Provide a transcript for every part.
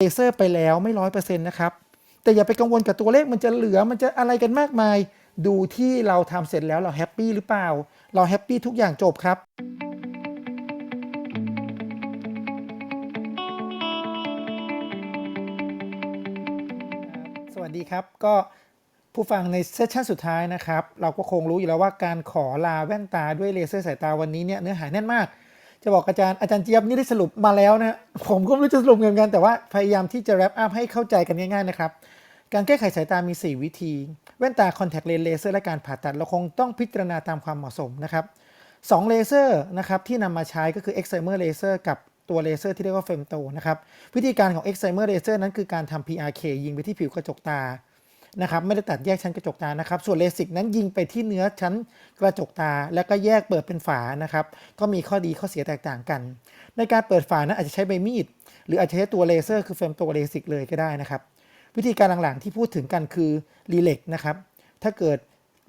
เลเซอร์ไปแล้วไม่ร้อยเปอร์เซ็นต์นะครับ แต่อย่าไปกังวลกับตัวเลขมันจะเหลือมันจะอะไรกันมากมาย ดูที่เราทำเสร็จแล้วเราแฮปปี้หรือเปล่า เราแฮปปี้ทุกอย่างจบครับสวัสดีครับก็ผู้ฟังในเซสชันสุดท้ายนะครับ เราก็คงรู้อยู่แล้วว่าการขอลาแว่นตาด้วยเลเซอร์สายตาวันนี้เนี่ยเนื้อหาแน่นมาก จะบอกอาจารย์อาจารย์เจี๊ยบนี่ได้สรุปมาแล้วนะผมก็ไม่รู้จะสรุปยังไงกันแต่ว่าพยายามที่จะแรปอัพให้เข้าใจกันง่ายๆนะครับการแก้ไขสายตามี 4 วิธี แว่นตาคอนแทคเลนส์เลเซอร์และการผ่าตัดเราคงต้องพิจารณาตามความเหมาะสมนะครับสองเลเซอร์นะครับที่นำมาใช้ก็คือ Excimer Laser กับตัวเลเซอร์ที่เรียกว่าเฟมโตนะครับวิธีการของ Excimer Laser นั้นคือการทำ PRK ยิงไปที่ผิวกระจกตา นะครับไม่ได้ตัดแยกชั้นกระจกตานะครับ ส่วนเลสิกนั้นยิงไปที่เนื้อชั้นกระจกตา แล้วก็แยกเปิดเป็นฝานะครับ ก็มีข้อดีข้อเสียแตกต่างกัน ในการเปิดฝานั้นอาจจะใช้ใบมีด หรืออาจจะใช้ตัวเลเซอร์คือเฟรมโตเลสิกเลยก็ได้นะครับ วิธีการหลังๆที่พูดถึงกันคือรีเล็กนะครับ ถ้าเกิด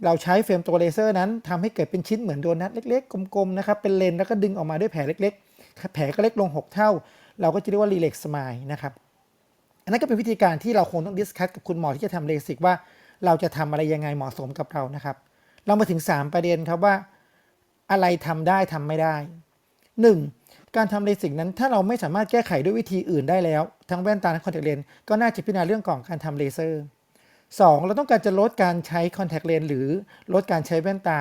เราใช้เฟรมตัวเลเซอร์นั้นทำให้เกิดเป็นชิ้นเหมือนโดนัทเล็กๆกลมๆนะครับเป็นเลนแล้วก็ดึงออกมาด้วยแผลเล็ก ๆ แผลก็เล็กลง 6 เท่า เราก็จะเรียกว่ารีเล็กสมายนะครับ นนั้นก็เป็นวิธีการที่เราคงต้องดิสคัสกับคุณหมอที่จะทำเลสิกว่า เราจะทำอะไรยังไงเหมาะสมกับเรานะครับ เรามาถึง 3 ประเด็นครับว่า อะไรทำได้ทำไม่ได้ 1. การทำเลสิกนั้นถ้าเราไม่สามารถแก้ไขด้วยวิธีอื่นได้แล้ว ทั้งแว่นตาและคอนแทคเลนส์ก็น่าจะพิจารณาเรื่องของการทำเลเซอร์ 2. เราต้องการจะลดการใช้คอนแทคเลนส์หรือลดการใช้แว่นตา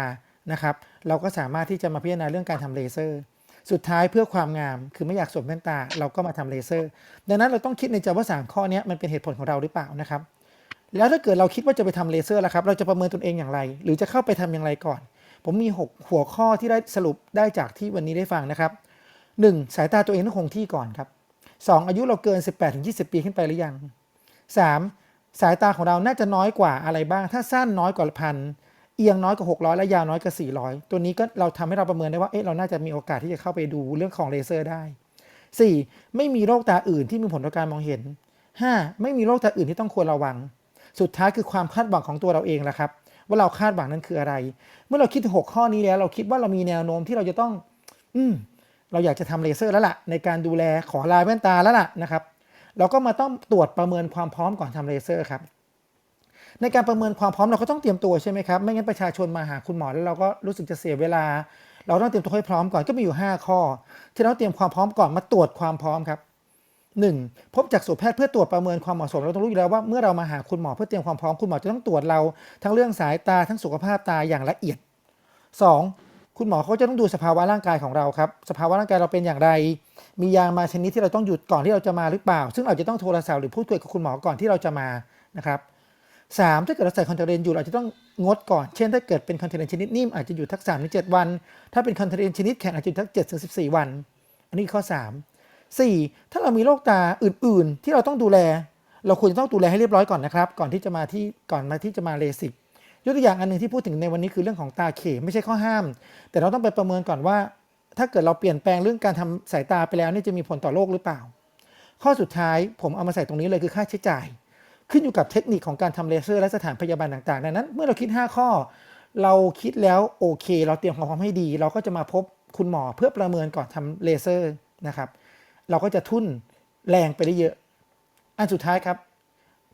นะครับ เราก็สามารถที่จะมาพิจารณาเรื่องการทำเลเซอร์ สุดท้ายเพื่อความงาม คือไม่อยากสวมแว่นตา เราก็มาทำเลเซอร์ ดังนั้นเราต้องคิดในใจว่า 3 ข้อนี้มันเป็นเหตุผลของเราหรือเปล่านะครับ แล้วถ้าเกิดเราคิดว่าจะไปทำเลเซอร์แล้วครับ เราจะประเมินตนเองอย่างไร หรือจะเข้าไปทำอย่างไรก่อน ผมมี 6 หัวข้อที่ได้สรุปได้จากที่วันนี้ได้ฟังนะครับ 1. สายตาตัวเองต้องคงที่ก่อนครับ 2. อายุเราเกิน 18-20 ปีขึ้นไปหรือยัง 3. สายตาของเราน่าจะน้อยกว่าอะไรบ้าง ถ้าสั้นน้อยกว่าพัน เอียงน้อยกว่า600 และยาวน้อยกว่า 400 ตัวนี้ก็เราทำให้เราประเมินได้ว่าเอ๊ะเราน่าจะมีโอกาสที่จะเข้าไปดูเรื่องของเลเซอร์ได้ 4. ไม่มีโรคตาอื่นที่มีผลต่อการมองเห็น 5. ไม่มีโรคตาอื่นที่ต้องควรระวัง สุดท้ายคือความคาดหวังของตัวเราเองแหละครับว่าเราคาดหวังนั้นคืออะไร เมื่อเราคิดถึงหกข้อนี้แล้ว เราคิดว่าเรามีแนวโน้มที่เราจะต้อง อืมเราอยากจะทำเลเซอร์แล้วล่ะ ในการดูแลขอลายแว่นตาแล้วล่ะนะครับ เราก็มาต้องตรวจประเมินความพร้อมก่อนทำเลเซอร์ครับ ในการประเมินความพร้อมเราก็ต้องเตรียมตัวใช่ไหมครับ ไม่งั้นประชาชนมาหาคุณหมอแล้วเราก็รู้สึกจะเสียเวลา เราต้องเตรียมตัวให้พร้อมก่อนก็มีอยู่ 5 ข้อ ที่เราเตรียมความพร้อมก่อนมาตรวจความพร้อมครับ 1. พบจากสูแพทย์เพื่อตรวจประเมินความเหมาะสมเราต้องรู้อยู่แล้วว่าเมื่อเรามาหาคุณหมอเพื่อเตรียมความพร้อมคุณหมอจะต้องตรวจเราทั้งเรื่องสายตาทั้งสุขภาพตาอย่างละเอียด 2. คุณหมอเขาจะต้องดูสภาวะร่างกายของเราครับสภาวะร่างกายเราเป็นอย่างไร มียามาชนิดที่เราต้องหยุดก่อนที่เราจะมาหรือเปล่า ซึ่งเราจะต้องโทรศัพท์หรือพูดคุยกับคุณหมอก่อนที่เราจะมานะครับ สามถ้าเกิดเราใส่คอนแทคเลนส์อยู่เราจะต้องงดก่อน เช่น ถ้าเกิดเป็นคอนแทคเลนส์ชนิดนิ่มอาจจะอยู่ทักสามถึงเจ็ดวัน ถ้าเป็นคอนแทคเลนส์ชนิดแข็งอาจจะอยู่ทักเจ็ดถึงสิบสี่วัน อันนี้ข้อสามสี่ถ้าเรามีโรคตาอื่น ๆ ที่เราต้องดูแล เราควรจะต้องดูแลให้เรียบร้อยก่อนนะครับ ก่อนที่จะมาที่ก่อนมาที่จะมาเลสิกยกตัวอย่างอันหนึ่งที่พูดถึงในวันนี้คือเรื่องของตาเขไม่ใช่ข้อห้าม แต่เราต้องไปประเมินก่อนว่า ถ้าเกิดเราเปลี่ยนแปลงเรื่องการทำสายตาไปแล้วนี่จะมีผลต่อโรคหรือเปล่า ข้อสุดท้ายผมเอามาใส่ตรงนี้เลยคือค่าใช้จ่าย ขึ้นอยู่กับเทคนิคของการทำเลเซอร์และสถานพยาบาลต่างๆ ดังนั้น เมื่อเราคิด 5 ข้อ เราคิดแล้วโอเค เราเตรียมความพร้อมให้ดี เราก็จะมาพบคุณหมอเพื่อประเมินก่อนทำเลเซอร์นะครับ เราก็จะทุ่นแรงไปได้เยอะ อันสุดท้ายครับ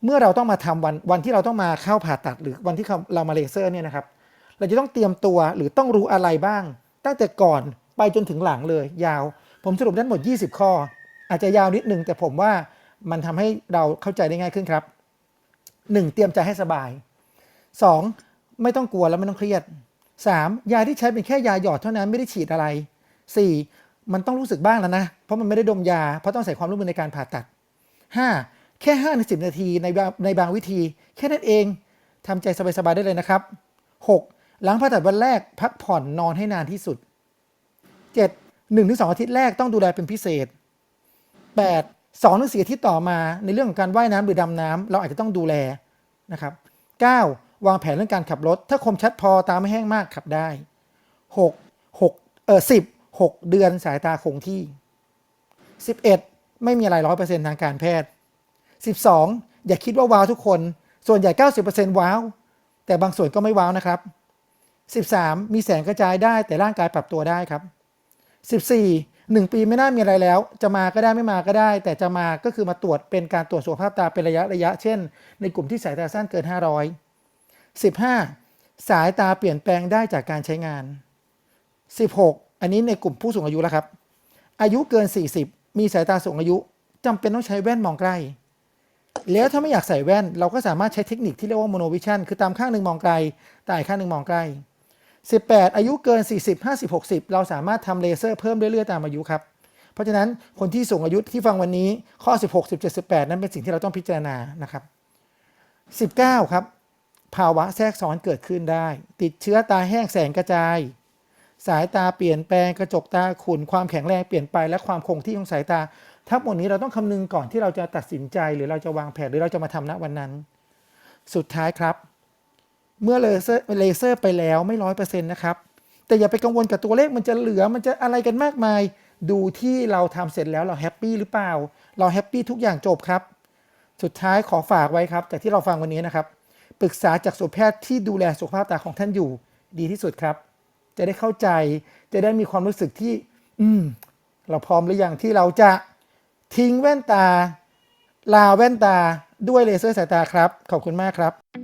เมื่อเราต้องมาทำวันวันที่เราต้องมาเข้าผ่าตัด หรือวันที่เรามาเลเซอร์เนี่ยนะครับ เราจะต้องเตรียมตัวหรือต้องรู้อะไรบ้าง ตั้งแต่ก่อนไปจนถึงหลังเลย ยาว ผมสรุปได้หมด 20 ข้อ อาจจะยาวนิดนึงแต่ผมว่ามันทำให้เราเข้าใจได้ง่ายขึ้นครับ 1. เตรียมใจให้สบาย 2. ไม่ต้องกลัวแล้วไม่ต้องเครียด 3. ยาที่ใช้เป็นแค่ยาหยอดเท่านั้นไม่ได้ฉีดอะไร 4. มันต้องรู้สึกบ้างแล้วนะ เพราะมันไม่ได้ดมยา เพราะต้องใส่ความร่วมมือในการผ่าตัด 5. แค่5ใน10นาทีในในบางวิธี แค่นั้นเองทำใจสบายๆได้เลยนะครับ 6. หลังผ่าตัดวันแรกพักผ่อนนอนให้นานที่สุด 7. 1-2 อาทิตย์แรกต้องดูแลเป็นพิเศษ 8. 2ถึง4อาทิตย์ต่อมาในเรื่องของการว่ายน้ำหรือดำน้ำเราอาจจะต้องดูแลนะครับ 9. วางแผนเรื่องการขับรถ ถ้าคมชัดพอตาไม่แห้งมากขับได้ 6. 6เออ10 6เดือนสายตาคงที่ 11 ไม่มีอะไรร้อยเปอร์เซ็นต์ทางการแพทย์ 12 อย่าคิดว่าว้าวทุกคน ส่วนใหญ่ 90%ว้าว แต่บางส่วนก็ไม่ว้าวนะครับ 13 มีแสงกระจายได้แต่ร่างกายปรับตัวได้ครับ 14 หนึ่งปีไม่น่ามีอะไรแล้ว จะมาก็ได้ไม่มาก็ได้ แต่จะมาก็คือมาตรวจเป็นการตรวจสุขภาพตาเป็นระยะระยะ เช่น ในกลุ่มที่สายตาสั้นเกิน 500 15 สายตาเปลี่ยนแปลงได้จากการใช้งาน 16 อันนี้ในกลุ่มผู้สูงอายุแล้วครับ อายุเกิน 40 มีสายตาสูงอายุจำเป็นต้องใช้แว่นมองใกล้ แล้วถ้าไม่อยากใส่แว่น เราก็สามารถใช้เทคนิคที่เรียกว่าโมโนวิชันคือตามข้างหนึ่งมองไกลตาอีกข้างหนึ่งมองใกล้ 18 อายุเกิน 40 50 60 เราสามารถทำเลเซอร์เพิ่มเรื่อยๆตามอายุครับ เพราะฉะนั้นคนที่สูงอายุที่ฟังวันนี้ข้อ 16 17 18 นั้นเป็นสิ่งที่เราต้องพิจารณานะครับ 19 ครับ ภาวะแทรกซ้อนเกิดขึ้นได้ ติดเชื้อตาแห้งแสงกระจาย สายตาเปลี่ยนแปลงกระจกตาขุ่นความแข็งแรงเปลี่ยนไปและความคงที่ของสายตา ทั้งหมดนี้เราต้องคำนึงก่อนที่เราจะตัดสินใจ หรือเราจะวางแผนหรือเราจะมาทำณวันนั้น สุดท้ายครับ เมื่อเลเซอร์เลเซอร์ไปแล้วไม่ร้อยเปอร์เซ็นต์นะครับ แต่อย่าไปกังวลกับตัวเลขมันจะเหลือมันจะอะไรกันมากมาย ดูที่เราทำเสร็จแล้วเราแฮปปี้หรือเปล่า เราแฮปปี้ทุกอย่างจบครับ สุดท้ายขอฝากไว้ครับ จากที่เราฟังวันนี้นะครับ ปรึกษาจากสุแพทย์ที่ดูแลสุขภาพตาของท่านอยู่ ดีที่สุดครับ จะได้เข้าใจ จะได้มีความรู้สึกที่ อืม เราพร้อมหรือยังที่เราจะทิ้งแว่นตา ลาแว่นตาด้วยเลเซอร์สายตาครับ ขอบคุณมากครับ